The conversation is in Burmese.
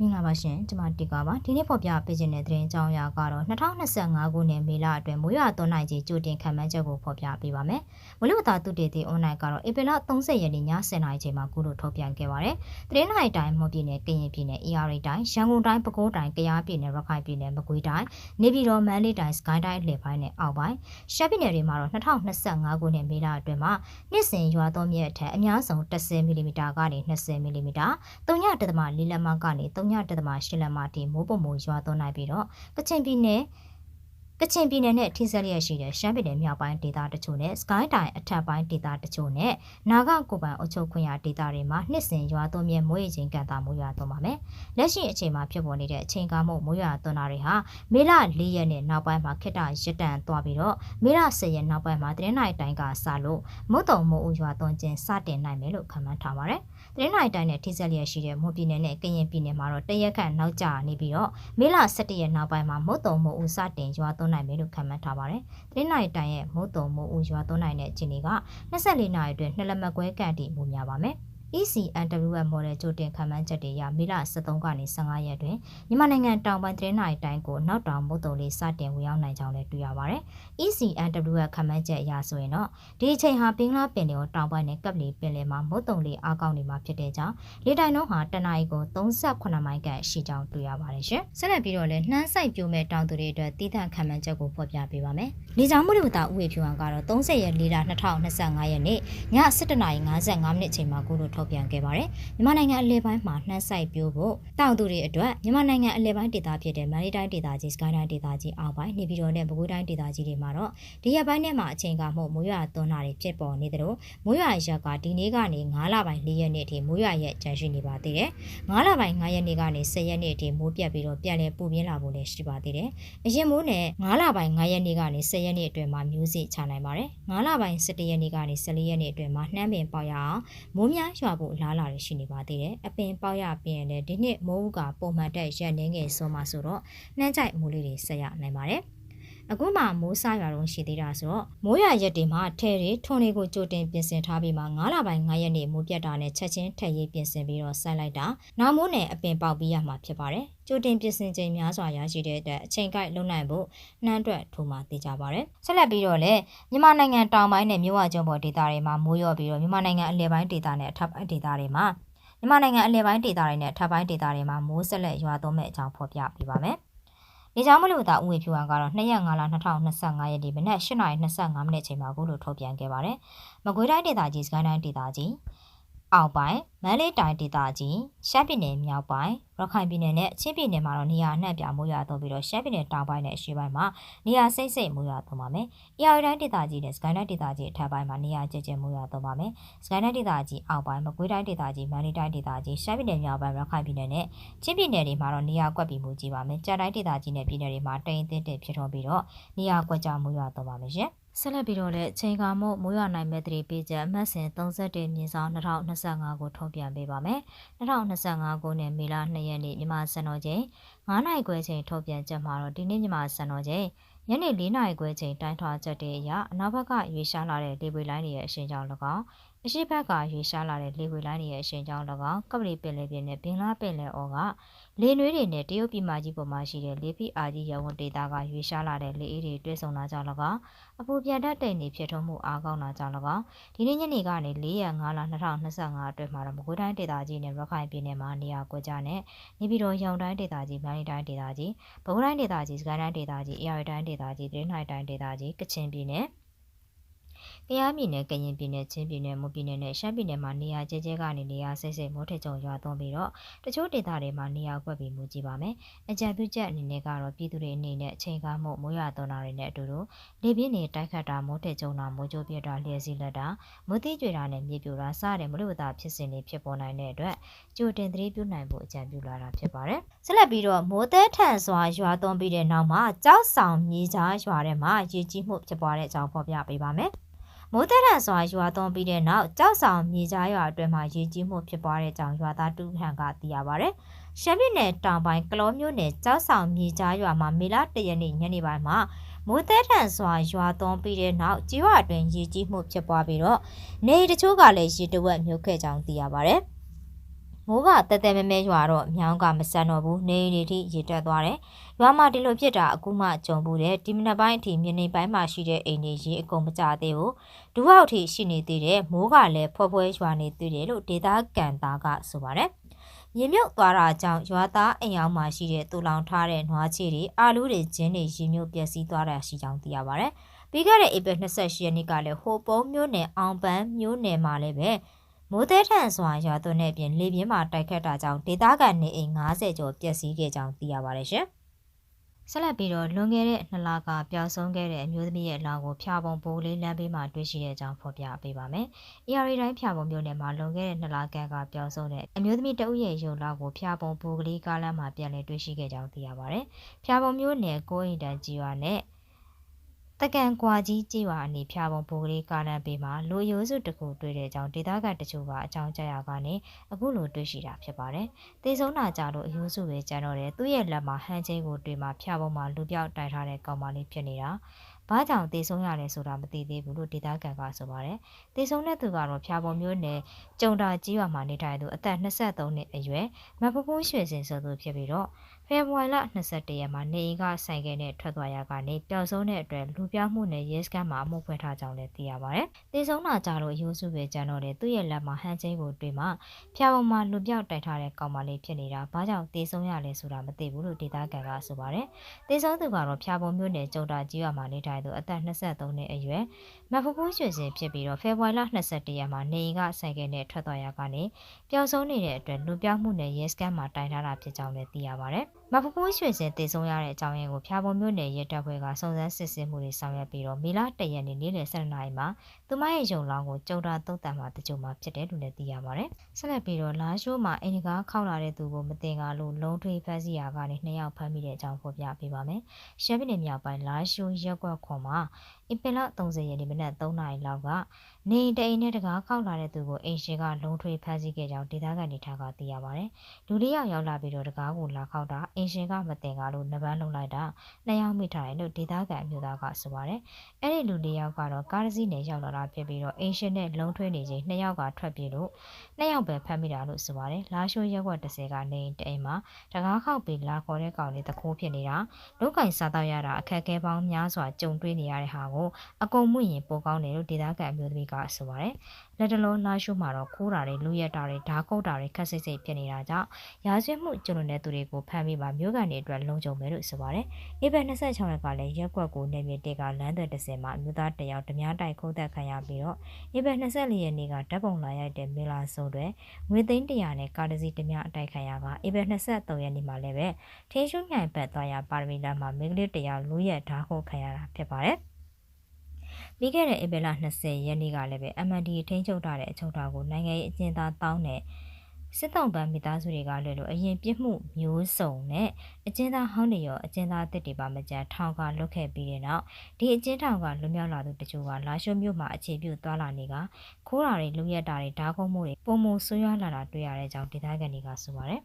မင်္ဂလာပါရှင်ကျွန်မတီကာပါဒီနေ့ဖော်ပြပေးခြင်းတဲ့သတင်းအကြောင်းအရာကတော့2025ခုနှစ်မေလအတွင်းမိုးရွာသွန်းနိုင်ခြင်းကြိုတင်ခံမှန်းချက်ကိုဖော်ပြပေးပါမယ်။မလို့သာတုတေတီအွန်လိုင်းကတော့ဧပြီလ30ရက်နေ့ည10:00နာရီချိန်မှာကုလို့ထုတ်ပြန်ခဲ့ပါတယ်။သတင်းနိုင်တိုင်းမော်ပြည်နယ်ကရင်ပြည်နယ် AR တိုင်းရန်ကုန်တိုင်းပဲခူးတိုင်းကယားပြည်နယ်ရခိုင်ပြည်နယ်မကွေးတိုင်းနေပြည်တော်မန္တလေးတိုင်းစကိုင်းတိုင်းအလယ်ပိုင်းနဲ့အောက်ပိုင်းရှမ်းပြည်နယ်တွေမှာတော့2025ခုနှစ်မေလအတွင်းမှာနှစ်စဉ်ရွာသွန်းမြင့်အထက်အများဆုံး10မီလီမီတာကနေ20မီလီမီတာ3.4လက်မကနေ3 3.8လက်မထိမိုးပုံမိုးရွာသွန်းနိုင်ပြီးတော့ကချင်ပြည်နယ် ကချင်ပြည်နယ်နဲ့ထိစပ်လျက်ရှိတဲ့ရှမ်းပြည်နယ်မြောက်ပိုင်းဒေသတချို့နဲ့စကိုင်းတိုင်းအထက်ပိုင်းဒေသတချို့နဲ့နာဂကိုပန်အုပ်ချုပ်ခွင့်ရဒေသတွေမှာနှစ်စဉ်ရွာသွန်းမြဲမိုးရေချိန်ကန့်တာမိုးရွာသွန်းပါမယ်။လက်ရှိအချိန်မှာဖြစ်ပေါ်နေတဲ့အချိန်ကားမှုမိုးရွာသွန်းတာတွေဟာမေလ၄ရက်နဲ့နောက်ပိုင်းမှာခက်တာရစ်တန်သွားပြီးတော့မေလ10ရက်နောက်ပိုင်းမှာတရင်နိုင်တိုင်းကစလို့မုတ်တုံမိုးရွာသွန်းခြင်းစတင်နိုင်မယ်လို့ခန့်မှန်းထားပါတယ်။တရင်နိုင်တိုင်းနဲ့ထိစပ်လျက်ရှိတဲ့မွန်ပြည်နယ်နဲ့ကရင်ပြည်နယ်မှာတော့တရက်ခန့်နောက်ကျနေပြီးတော့မေလ17ရက်နောက်ပိုင်းမှာမုတ်တုံမိုးဦးစတင်ရွာသွန်းနိုင်မယ်လို့ခန့်မှန်းထားပါတယ်။တရင်နိုင်တိုင်းရဲ့မုတ်တုံမိုးဦးရွာသွန်းနိုင်တဲ့အခြေအနေက24နာရီအတွင်းနှစ်လက်မကွဲကန့်တည်မှုများပါမယ်။ ECNWF model ကြိုတင်ခံမှန်းချက်တွေရမေလ23ကနေ15ရက်တွင်မြန်မာနိုင်ငံတောင်ပိုင်းသတင်းနိုင်တိုင်းကိုနောက်တောင်မုတ်တုံလေးစတင်ဝင်ရောက်နိုင်ကြောင်းလည်းတွေ့ရပါတယ်။ ECNWF ခံမှန်းချက်အရဆိုရင်တော့ဒီအချိန်ဟာပင်္ဂလားပင်လယ်ကိုတောင်ပိုင်းနဲ့ကပ်လီပင်လယ်မှာမုတ်တုံလေးအားကောင်းနေမှာဖြစ်တဲ့ကြောင်းလေတိုင်နှုန်းဟာတနအီကို38မိုင်ခန့်ရှိကြောင်းတွေ့ရပါတယ်ရှင်။ဆက်လက်ပြီးတော့လည်းနှမ်းဆိုင်ပြိုမဲ့တောင်သူတွေအတွက်တည်ထခံမှန်းချက်ကိုဖော်ပြပေးပါမယ်။လေကြောင်းမှုတွေတာဥဝေဖြူအောင်ကတော့30ရက်၄လ2025ရက်နေ့ည7:55မိနစ်ချိန်မှာကုလို့ထုတ်ပြန်ခဲ့ပါတယ်။မြန်မာနိုင်ငံအလဲပိုင်းမှာနှမ်းဆိုင်ပြိုးဖို့တောင်သူတွေအတွက်မြန်မာနိုင်ငံအလဲပိုင်းဒေသဖြစ်တဲ့မန္တလေးတိုင်းဒေသကြီးစကိုင်းတိုင်းဒေသကြီးအောက်ပိုင်းနေပြည်တော်နဲ့ပဲခူးတိုင်းဒေသကြီးတွေမှာတော့ဒီရက်ပိုင်းထဲမှာအချိန်ကမှုမိုးရွာသွန်းတာတွေဖြစ်ပေါ်နေသလိုမိုးရွာရက်ကဒီနေ့ကနေ9လပိုင်း4ရက်နေ့အထိမိုးရွာရက်ကျန်ရှိနေပါသေးတယ်။9လပိုင်း9ရက်နေ့ကနေ10ရက်နေ့အထိမိုးပြတ်ပြီးတော့ပြန်လည်ပူပြင်းလာဖို့လည်းရှိပါသေးတယ်။အရင်မိုးနဲ့9လပိုင်း9ရက်နေ့ကနေ10ရက်နေ့အတွင်းမှာမျိုးစေ့ချနိုင်ပါတယ်။9လပိုင်း17ရက်နေ့ကနေ14ရက်နေ့အတွင်းမှာနှမ်းပင်ပေါက်ရအောင်မိုးများရွာဖို့လားလာတွေရှိနေပါသေးတယ်အပင်ပေါက်ရပြင်ရင်လည်းဒီနှစ်မိုးဦးကပုံမှန်တက်ရက်နေငယ်စောမှာဆိုတော့နှမ်းကြိုက်မိုးလေးတွေဆက်ရနိုင်ပါတယ် အခုမှမိုးစရွာတော့ရှိသေးတာဆိုတော့မိုးရွာရက်တွေမှာထဲတွေထွန်တွေကိုကြိုတင်ပြင်ဆင်ထားပြီးမှ9လပိုင်း9ရက်နေ့မိုးပြတ်တာနဲ့ချက်ချင်းထက်ရေးပြင်ဆင်ပြီးတော့ဆိုက်လိုက်တာနောက်မိုးနဲ့အပင်ပေါက်ပြီးရမှာဖြစ်ပါတယ်ကြိုတင်ပြင်ဆင်ချိန်များစွာရရှိတဲ့အတွက်အချိန်ကိုက်လုံနိုင်ဖို့နှမ်းတွက်ထိုးမှသိကြပါဗျ။ဆက်လက်ပြီးတော့လည်းမြန်မာနိုင်ငံတောင်ပိုင်းနဲ့မြဝကျွန်းပေါ်ဒေသတွေမှာမိုးရွာပြီးတော့မြန်မာနိုင်ငံအလယ်ပိုင်းဒေသနဲ့အထက်ပိုင်းဒေသတွေမှာမြန်မာနိုင်ငံအလယ်ပိုင်းဒေသတွေနဲ့အထက်ပိုင်းဒေသတွေမှာမိုးဆက်လက်ရွာသွန်းမဲ့အကြောင်းဖော်ပြပေးပါမယ်။ နေကြောင်မလို့သာဥဝေဖြူအောင်ကတော့2ရက်5လ2025ရက်ဒီမနက်8:25မိနစ်ချိန်မှာကိုလို့ထုတ်ပြန်ခဲ့ပါတယ်။မကွေးတိုင်းဒေသကြီးစကိုင်းတိုင်းဒေသကြီး အောက်ပိုင်းမန္တလေးတိုင်းဒေသကြီးရှမ်းပြည်နယ်မြောက်ပိုင်းရခိုင်ပြည်နယ်နဲ့ချင်းပြည်နယ်မှာတော့နေရာအနှံ့ပြမိုးရွာသွန်းပြီးတော့ရှမ်းပြည်နယ်တောင်ပိုင်းနဲ့အရှေ့ပိုင်းမှာနေရာစိတ်စိတ်မိုးရွာသွန်းပါမယ်။အေရတိုင်းဒေသကြီးနဲ့စကိုင်းတိုင်းဒေသကြီးအထက်ပိုင်းမှာနေရာကျကျမိုးရွာသွန်းပါမယ်။စကိုင်းတိုင်းဒေသကြီးအောက်ပိုင်းမကွေးတိုင်းဒေသကြီးမန္တလေးတိုင်းဒေသကြီးရှမ်းပြည်နယ်မြောက်ပိုင်းရခိုင်ပြည်နယ်နဲ့ချင်းပြည်နယ်တွေမှာတော့နေရာကွက်ပြီးမိုးကြီးပါမယ်။ကြာတိုင်းဒေသကြီးနဲ့ပြည်နယ်တွေမှာတိမ်အထင်းတင်ဖြစ်ထွန်းပြီးတော့နေရာကွက်ကြမိုးရွာသွန်းပါမယ်ရှင်။ ဆက်လက်ပြီးတော့လည်းချိန်ကာမို့မိုးရွာနိုင်မဲ့တတိပေးချက်အမှတ်စဉ်31မြင်းဆောင်2025ကိုထုတ်ပြန်ပေးပါမယ်။2025ခုနှစ်မေလ2ရက်နေ့မြန်မာစံတော်ချိန်9နိုင်ခွဲချိန်ထုတ်ပြန်ချက်မှာတော့ဒီနေ့မြန်မာစံတော်ချိန်ညနေ4နာရီခွဲချိန်တိုင်းထွာချက်တွေအရအနောက်ဘက်ကရွေရှားလာတဲ့လေပွေလိုင်းတွေရဲ့အရှင်ကြောင့်၎င်း အရှိဘက်ကရွေရှားလာတဲ့လေပွေလိုင်းတွေရဲ့အရှင်ကြောင့်၎င်းကပလီပင်လယ်ပြင်နဲ့ဘင်္ဂလားပင်လယ်အော်ကလေနွေးတွေနဲ့တရုတ်ပြည်မကြီးပေါ်မှာရှိတဲ့လေဖိအားကြီးရဝဒေတာကရွေရှားလာတဲ့လေအေးတွေတွဲဆုံလာကြ၎င်းအပူပြန်တတ်တဲ့နေဖြစ်ထုံးမှုအားကောင်းလာကြ၎င်းဒီနေ့ညနေကနေ4ရက်5လ2025အတွင်းမှာတော့မကွေးတိုင်းဒေသကြီးနဲ့ရခိုင်ပြည်နယ်မှာနေရာကွက်ကြားနဲ့နေပြည်တော်ရောင်တိုင်းဒေသကြီး၊မိုင်းတိုင်းဒေသကြီး၊ပဲခူးတိုင်းဒေသကြီး၊စကိုင်းတိုင်းဒေသကြီး၊အေရတိုင်းဒေသကြီး၊တရင်းနိုင်တိုင်းဒေသကြီး၊ကချင်ပြည်နယ် ကယားပြည်နယ်၊ကရင်ပြည်နယ်၊ချင်းပြည်နယ်၊မွန်ပြည်နယ်နဲ့ရှမ်းပြည်နယ်မှာနေရာကျဲကျဲကနေနေရာစိတ်စိတ်မိုးထကြုံရွာသွန်းပြီးတော့တချို့ဒေသတွေမှာနေရာကွက်ပြီးမူကြည့်ပါမယ်။အကြံပြုချက်အနေနဲ့ကတော့ပြည်သူတွေအနေနဲ့အချိန်ကားမှုမိုးရွာသွန်းတာတွေနဲ့အတူတူလေပြင်းတွေတိုက်ခတ်တာမိုးထကြုံတာမိုးကြိုးပြတာလျှက်စီးလက်တာမိုးတိကျွေတာနဲ့မြေပြိုတာစတဲ့မလို့သာဖြစ်စဉ်တွေဖြစ်ပေါ်နိုင်တဲ့အတွက်ကြိုတင်သတိပြုနိုင်ဖို့အကြံပြုလာတာဖြစ်ပါတယ်။ဆက်လက်ပြီးတော့မိုးသည်ထန်စွာရွာသွန်းပြီးတဲ့နောက်မှာကြောက်ဆောင်မြေကြားရွာထဲမှာရေကြီးမှုဖြစ်ပွားတဲ့အကြောင်းဖော်ပြပေးပါမယ်။ မိုးသက်ရစွာရွာသွန်းပြီးတဲ့နောက်ကြောက်ဆောင်မြေကြားရွာအတွင်းမှာရေကြီးမှုဖြစ်ပွားတဲ့ကြောင်းရွာသားတူဟန်ကသိရပါဗျ။ရှမ်းပြည်နယ်တောင်ပိုင်းကလောမျိုးနယ်ကြောက်ဆောင်မြေကြားရွာမှာမေလ၁ရက်နေ့ညနေပိုင်းမှာမိုးသက်ထန်စွာရွာသွန်းပြီးတဲ့နောက်ကြီးရွာအတွင်းရေကြီးမှုဖြစ်ပွားပြီးတော့နေတချို့ကလည်းရေတဝက်မြုပ်ခဲ့ကြောင်းသိရပါဗျ။ မမိုးကတဲတဲမဲမဲရွာတော့မြောင်းကမဆန်တော့ဘူးနေနေထိရေတက်သွားတယ်ရွာမှာဒီလိုဖြစ်တာအခုမှကြုံဘူးတယ်ဒီမနက်ပိုင်းအထိမြင်းနေပိုင်းမှာရှိတဲ့အိမ်တွေရေအကုန်မကြသေးဘူးဒူအောက်ထိရှိနေသေးတယ်မိုးကလည်းဖွဲဖွဲရွာနေသေးတယ်လို့ဒေတာကန်သားကဆိုပါတယ်ရေမြုပ်သွားတာကြောင့်ရွာသားအိမ်အောင်မှာရှိတဲ့တူလောင်ထားတဲ့နွားချီတွေအာလူးတွေကျင်းတွေရေမြုပ်ပျက်စီးသွားတာရှိကြောင်းသိရပါတယ်။ပြီးခဲ့တဲ့ဧပြီ28ရက်နေ့ကလည်းဟိုပုံးမြို့နယ်အောင်ပန်းမြို့နယ်မှာလည်းပဲ မိုးသေးထန်စွာရွာသွန်းတဲ့အပြင်လေပြင်းမှာတိုက်ခတ်တာကြောင့်ဒေသခံနေအိမ်90ကျော်ပျက်စီးခဲ့ကြောင်းသိရပါတယ်ရှင်။ဆက်လက်ပြီးတော့လွန်ခဲ့တဲ့နှစ်လကပျောက်ဆုံးခဲ့တဲ့အမျိုးသမီးရဲ့အလောင်းကိုဖျာပုံပိုးလေးလမ်းဘေးမှာတွေ့ရှိတဲ့အကြောင်းဖော်ပြပေးပါမယ်။ AR တိုင်းဖျာပုံမြို့နယ်မှာလွန်ခဲ့တဲ့နှစ်လကကပျောက်ဆုံးတဲ့အမျိုးသမီးတဦးရဲ့ရုပ်လောက်ကိုဖျာပုံပိုးကလေးကားလမ်းမှာပြန်လည်တွေ့ရှိခဲ့ကြောင်းသိရပါတယ်။ဖျာပုံမြို့နယ်ကိုအိမ်တန်ကြီးရွာနဲ့ တကန်ကွာကြီးကြေးရွာအနီးဖျာပုံပိုးကလေးကားလမ်းဘေးမှာလူရိုးစုတစ်ခုတွေ့တဲ့အကြောင်းဒေသခံတချို့ကအကြောင်းကြားရကနေအခုလိုတွေ့ရှိတာဖြစ်ပါတယ်။တေဆုံးတာကြလို့အယိုးစုပဲကျန်တော့တယ်သူ့ရဲ့လက်မှာဟန်ချင်းကိုတွေ့မှာဖျာပုံမှာလူပြောက်တိုက်ထားတဲ့ကောင်မလေးဖြစ်နေတာ။ဘာကြောင့်တေဆုံးရလဲဆိုတာမသိသေးဘူးလို့ဒေသခံကဆိုပါတယ်။တေဆုံးတဲ့သူကတော့ဖျာပုံမျိုးနယ်ကြုံတာကြီးရွာမှာနေထိုင်သူအသက်23နှစ်အရွယ်မဖဖူးရွှေစင်ဆိုသူဖြစ်ပြီးတော့ ဖေဖော်ဝါရီလ22ရက်မှာနေအိမ်ကဆိုင်ကယ်နဲ့ထွက်သွားရကနေပျောက်ဆုံးတဲ့အတွက်လူပြောင်းမှုနဲ့ရဲစခန်းမှာအမှုဖွင့်ထားကြောင်းလည်းသိရပါတယ်။တေဆုံးတာကြလို့ရိုးစုပဲကျန်တော့တယ်သူ့ရဲ့လက်မှာဟန်ချင်းကိုတွေ့မှဖျာပုံမှာလူပြောက်တိုက်ထားတဲ့ကောင်မလေးဖြစ်နေတာဘာကြောင့်တေဆုံးရလဲဆိုတာမသိဘူးလို့ဒေသခံကဆိုပါတယ်။တေဆုံးသူကတော့ဖျာပုံမျိုးနယ်ကြုံတာကြီးရွာမှာနေထိုင်သူအသက်23နှစ်အရွယ်မဖဖူးရွှေစင်ဖြစ်ပြီးတော့ဖေဖော်ဝါရီလ22ရက်မှာနေအိမ်ကဆိုင်ကယ်နဲ့ထွက်သွားရကနေပျောက်ဆုံးနေတဲ့အတွက်လူပြောင်းမှုနဲ့ရဲစခန်းမှာတိုင်ထားတာဖြစ်ကြောင်းလည်းသိရပါတယ်။ မဖဖူးရွှေစင်တည်ဆုံရတဲ့အကြောင်းရင်းကိုဖျာပုံမြို့နယ်ရဲတပ်ဖွဲ့ကစုံစမ်းစစ်ဆေးမှုတွေဆောင်ရွက်ပြီးတော့မေလ၁ရက်နေ့နေ့လယ်၁၂နာရီမှာသူမရဲ့ရုံလောင်းကိုကြုံတာတုတ်တံမှာတကြုံမှာဖြစ်တယ်လို့လည်းသိရပါတယ်။ဆက်လက်ပြီးတော့လာရှိုးမှာအင်ဒီကာခောက်လာတဲ့သူကိုမတင်ကားလို့လုံးထွေးဖမ်းဆီးရာကနေနှစ်ယောက်ဖမ်းမိတဲ့အကြောင်းဖော်ပြပေးပါမယ်။ရှမ်းပြည်နယ်မြောက်ပိုင်းလာရှိုးရက်ကွက်ခွန်မှာ အပင်လ30ရက်နေ့မနက်3နာရီလောက်ကနေတအိမ်နဲ့တကားခောက်လာတဲ့သူကိုအိမ်ရှင်ကလုံးထွေးဖမ်းဆီးခဲ့ကြောင်းဒေသခံတွေထားကသိရပါတယ်။လူလေးယောက်ရောက်လာပြီးတော့တကားကိုလာခောက်တာအင်ရှင်ကမတင်ကားလို့နဗန်းလုံးလိုက်တာနှစ်ယောက်မိထားတယ်လို့ဒေသခံအမျိုးသားကဆိုပါတယ်။အဲ့ဒီလူလေးယောက်ကတော့ကားတစ်စီးနဲ့ရောက်လာတာဖြစ်ပြီးတော့အင်ရှင်နဲ့လုံးထွေးနေချိန်နှစ်ယောက်ကထွက်ပြေးလို့နှစ်ယောက်ပဲဖမ်းမိတာလို့ဆိုပါတယ်။လာရှိုးရက်ွက်30ကနေတအိမ်မှာတကားခောက်ပြီးလာခေါ်တဲ့ကောင်လေးတခိုးဖြစ်နေတာလုတ်ကင်စားတော့ရတာအခက်အခဲပေါင်းများစွာကြုံတွေ့နေရတဲ့ဟာကိုအကုန်မှုရင်ပိုကောင်းတယ်လို့ဒေသခံအမျိုးသမီးကဆိုပါတယ်။လက်တလုံးလာရှိုးမှာတော့ခိုးတာတွေလူရက်တာတွေဓာကုတ်တာတွေခက်စိတ်စိတ်ဖြစ်နေတာကြောင့်ရာဇဝတ်မှုကျူးလွန်တဲ့သူတွေကိုဖမ်းမိပါမျိုးကန်တွေအတွက်လုံခြုံမယ်လို့ဆိုပါတယ်။ဧပြီ26ရက်ကလည်းရက်ကွက်ကိုနေမြေတေကလမ်းသွယ်တစ်စင်မှာအမျိုးသားတယောက်ဓမြတိုက်ခုတ်သက်ခံရပြီးတော့ဧပြီ24ရက်နေ့ကဓာတ်ပုံလာရိုက်တဲ့မေလာဆိုတွေငွေသိန်း100နဲ့ကားတစ်စီးဓမြအတိုက်ခံရကဧပြီ23ရက်နေ့မှာလည်းပဲထင်းရှုညိုင်ပတ်သွားရပါရမီလာမှာမိန်းကလေးတယောက်လူရက်ဓာခုတ်ခံရတာဖြစ်ပါတယ်။ ပြီးခဲ့တဲ့ဧပြီလ20ရက်နေ့ကလည်းပဲ MND ထိန်းချုပ်ထားတဲ့အချုပ်ထောင်ကိုနိုင်ငံရေးအကျဉ်းသားတောင်းတဲ့စစ်တောင်ပန်းမိသားစုတွေကလည်းလို့အရင်ပြစ်မှုမျိုးစုံနဲ့အကျဉ်းသားဟောင်းတွေရောအကျဉ်းသားတစ်တွေပါမကြမ်းထောင်ကလွတ်ခဲ့ပြီးတဲ့နောက်ဒီအကျဉ်းထောင်ကလွတ်မြောက်လာသူတချို့ကလာရှိုးမြို့မှာအခြေပြုသွားလာနေကခိုးတာတွေလူရက်တာတွေဓာတ်ကုန်းမှုတွေပုံမှုဆွေးရွားလာတာတွေ့ရတဲ့အကြောင်းဒေသခံတွေကဆိုပါတယ်